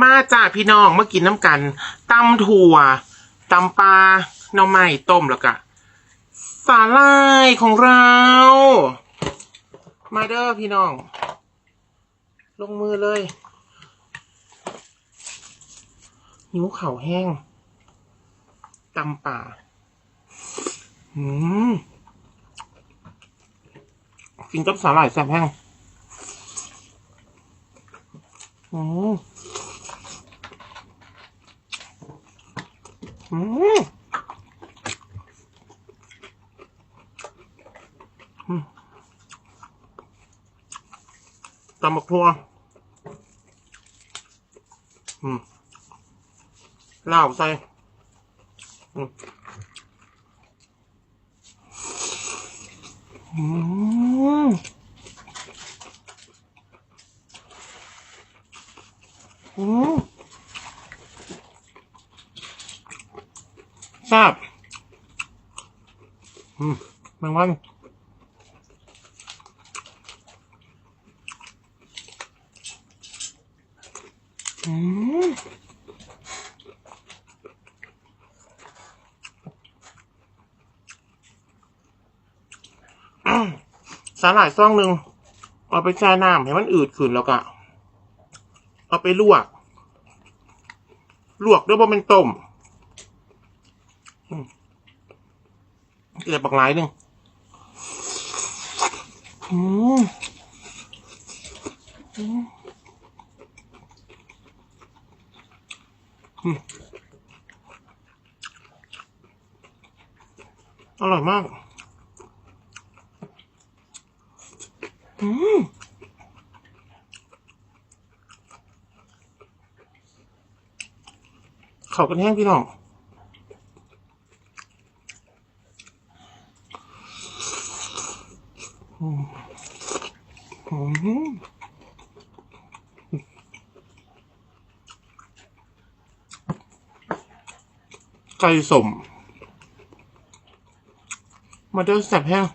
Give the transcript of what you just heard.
มาจ้าพี่น้องมากินน้ำกันตำถั่วตำปลาหน่อไม้ต้มแล้วก็สาลายของเรา มาเด้อพี่น้อง ลงมือเลยหิวเข่าแห้งตำป่าอืมกินกับสาหร่ายแซ่บแห้งอืมอืมอืม ตำบักทัวอืมลาวใส่อืมอืมอืม ทราบอืมแมงวันอืมอ้าวสาหร่ายซองหนึ่งเอาไปแช่น้ำให้มันอืดขึ้นแล้วก็ เอาไปลวก ลวกด้วยบะเป็นต้ม เกลือปักหลายหนึ่งอืมอืมอืมอร่อยมาก อืมเขากันแห้งพี่น้องอืมอืม ไก่สม มาเดินแสบแห้ง